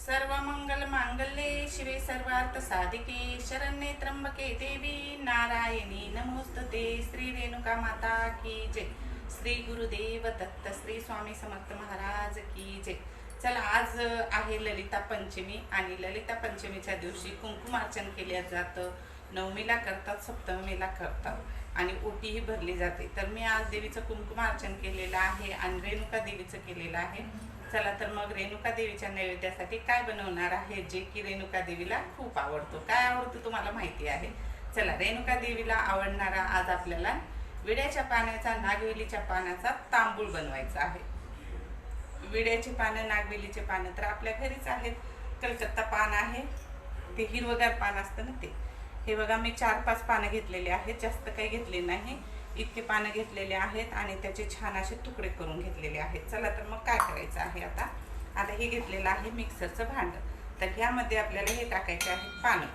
सर्व मंगल मांगल्ये शिवे सर्वार्थ साधिके शरण्ये त्र्यंबके देवी नारायणी नमोस्तुते श्री रेणुका माता की जय. श्री गुरुदेव दत्त श्री स्वामी समर्थ महाराज की जय. चला आज आहे ललिता पंचमी आणि ललिता पंचमीच्या दिवशी कुंकुमार्चन केल्या जातं. नवमीला करतात सप्तमीला करतात आणि ओटीही भरली जाते. तर मी आज देवीचं कुंकुमार्चन केलेलं आहे आणि रेणुका देवीचं केलेलं आहे. चला तर मग रेणुका देवीच्या नैवेद्यासाठी काय बनवणार आहे जे की रेणुका देवीला खूप आवडतो? काय आवडतो तुम्हाला माहिती आहे? चला रेणुका देवीला आवडणारा आज आपल्याला विड्याच्या पाण्याचा नागवेलीच्या पानाचा तांबूळ बनवायचा आहे. विड्याची पानं नागवेलीचे पानं तर आपल्या घरीच आहेत. कलकत्ता पान आहे. ते हिरवगार पान असतं ना ते. हे बघा मी चार पाच पानं घेतलेले आहेत. जास्त काही घेतले नाही. इतके पानं घेतलेले आहेत आणि त्याचे छान असे तुकडे करून घेतलेले आहेत. चला तर मग काय करायचं आहे आता? आता हे घेतलेलं आहे मिक्सरचं भांड. तर ह्यामध्ये आपल्याला हे टाकायचे आहेत पानं.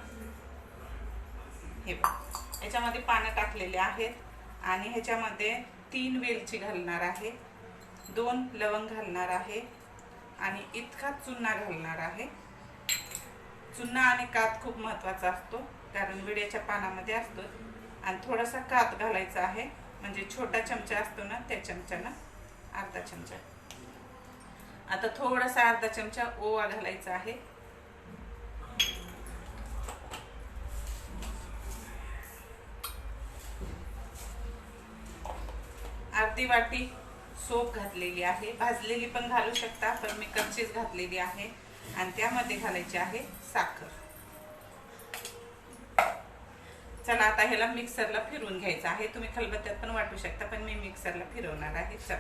हे बघा. याच्यामध्ये पानं टाकलेले आहेत आणि ह्याच्यामध्ये तीन वेलची घालणार आहे दोन लवंग घालणार आहे आणि इतका चुन्ना घालणार आहे. चुन्ना आणि कात खूप महत्त्वाचा असतो कारण विड्याच्या पानामध्ये असतो आणि थोडासा कात घालायचा आहे. म्हणजे छोटा चमचा असतो ना त्या चमच्यानं अर्धा चमचा. आता थोडासा अर्धा चमचा ओवा घालायचा आहे. अर्धी वाटी सोप घातलेली आहे. भाजलेली पण घालू शकता पण मी कच्चीच घातलेली आहे. आणि त्यामध्ये घालायची आहे साखर. चला आता ह्याला मिक्सरला फिरवून घ्यायचं आहे. तुम्ही खलबत्त्यात पण वाटू शकता पण मी मिक्सरला फिरवणार आहे. चला.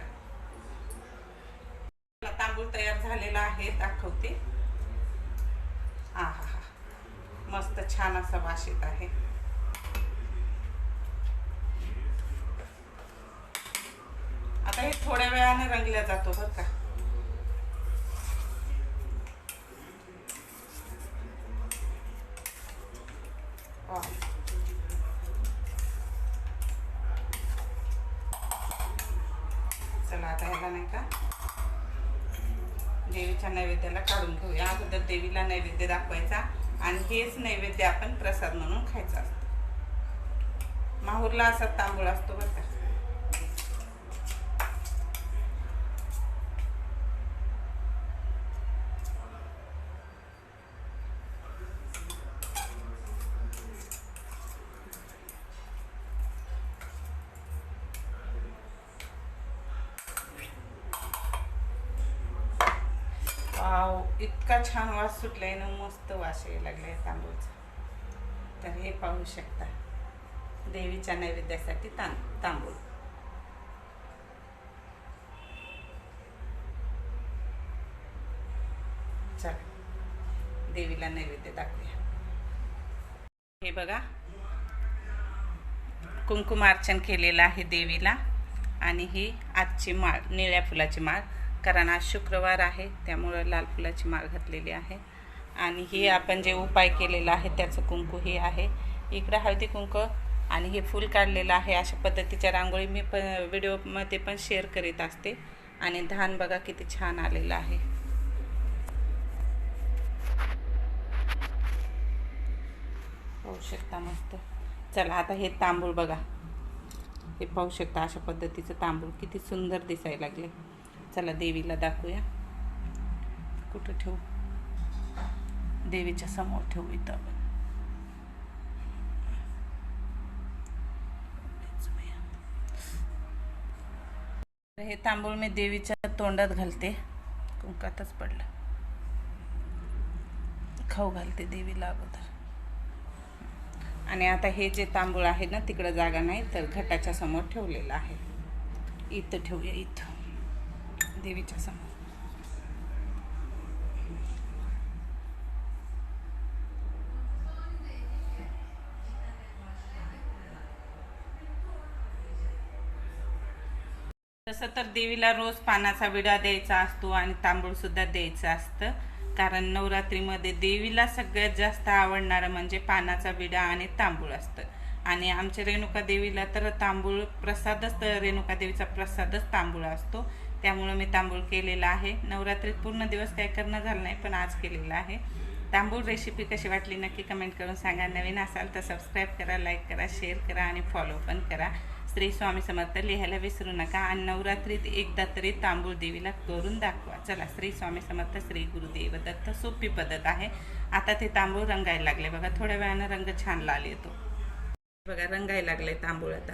आपला तांदूळ तयार झालेला आहे. दाखवते. हा हा. मस्त छान असा वास येत आहे. आता हे थोड्या वेळाने रंगल्या जातो बरं का. चला नाही का? देवीच्या नैवेद्याला काढून घेऊया. अगोदर देवीला नैवेद्य दाखवायचा आणि हेच नैवेद्य आपण प्रसाद म्हणून खायचा असतो. माहूरला असा तांबूळ असतो बरं का? वाव इतका छान वास सुटलाय ना मस्त वास यायला लागलाय तांदूळचा. तर हे पाहू शकता. देवीच्या नैवेद्यासाठी तां तांबूळ चला देवीला नैवेद्य दाखवूया. हे बघा. कुंकुमार्चन केलेलं आहे देवीला आणि ही आजची माळ निळ्या फुलाची माळ. कारण आज शुक्रवार आहे त्यामुळं लाल फुलाची माळ घातलेली आहे. आणि हे आपण जे उपाय केलेला आहे त्याचं कुंकू हे आहे. इकडं हळदी कुंकू आणि हे फूल काढलेलं आहे अशा पद्धतीच्या रांगोळी मी पण व्हिडिओमध्ये पण शेअर करीत असते. आणि धान बघा किती छान आलेलं आहे. पाहू शकता मस्त. चला आता हे तांबूळ बघा. हे पाहू शकता अशा पद्धतीचं तांबूळ किती सुंदर दिसायला लागले. चला देवीला दाखवूया. कुठं ठेवू? देवीच्या समोर ठेवू इथं आपण. हे तांबूळ मी देवीच्या तोंडात घालते. कुंकातच पडलं. खाऊ घालते देवीला अगोदर. आणि आता हे जे तांबूळ आहे ना तिकडं जागा नाही तर घटाच्या समोर ठेवलेलं आहे. इथं ठेवूया इथं. देवीच्या समोर. तसं तर देवीला रोज पानाचा विडा द्यायचा असतो आणि तांबूळ सुद्धा द्यायचं असतं. कारण नवरात्रीमध्ये देवीला सगळ्यात जास्त आवडणारं म्हणजे पानाचा विडा आणि तांबूळ असतं. आणि आमच्या रेणुका देवीला तर तांबूळ प्रसादच तर रेणुका देवीचा प्रसादच तांबूळ असतो. त्यामुळं मी तांबूळ केलेला आहे. नवरात्रीत पूर्ण दिवस काय करणं झालं नाही पण आज केलेलं आहे. तांबूळ रेसिपी कशी वाटली नक्की कमेंट करून सांगा. नवीन असाल तर सबस्क्राईब करा लाईक करा शेअर करा आणि फॉलो पण करा. श्री स्वामी समर्थ लिहायला विसरू नका आणि नवरात्रीत एकदा तरी तांबूळ देवीला करून दाखवा. चला श्री स्वामी समर्थ श्री गुरुदेव दत्त सोपी पद्धत आहे. आता ते तांबूळ रंगायला लागले. बघा थोड्या वेळानं रंग छान लाल येतो. बघा रंगायला लागले तांबूळ आता.